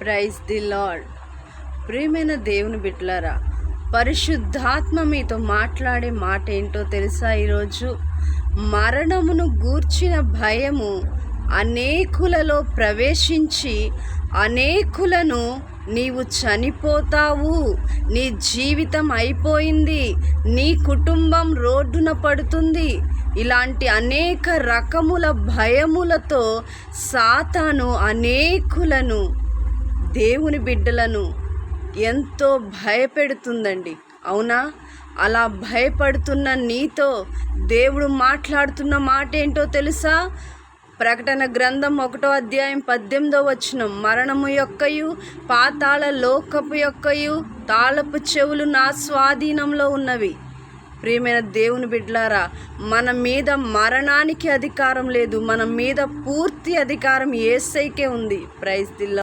Praise the lord. ప్రియమైన దేవుని బిడ్డలారా పరిశుద్ధాత్మ మీతో మాట్లాడే మాట ఏంటో తెలుసా ఈరోజు? మరణమును గూర్చిన భయము అనేకులలో ప్రవేశించి అనేకులను నీవు చనిపోతావు నీ జీవితం అయిపోయింది నీ కుటుంబం రోడ్డున పడుతుంది. ఇలాంటి అనేక రకముల భయములతో సాతాను అనేకులను దేవుని బిడ్డలను ఎంతో భయపెడుతుందండి. అవునా? అలా భయపడుతున్న నీతో దేవుడు మాట్లాడుతున్న మాట ఏంటో తెలుసా? ప్రకటన గ్రంథం ఒకటో అధ్యాయం పద్దెనిమిదో వచ్చిన మరణము యొక్కయు పాతాళ లోకపు యొక్కయు తాళపు చెవులు నా స్వాధీనంలో ఉన్నవి. ప్రియమైన దేవుని బిడ్డలారా మన మీద మరణానికి అధికారం లేదు. మన మీద పూర్తి అధికారం ఏసైకే ఉంది. ప్రైజ్ దిల్లా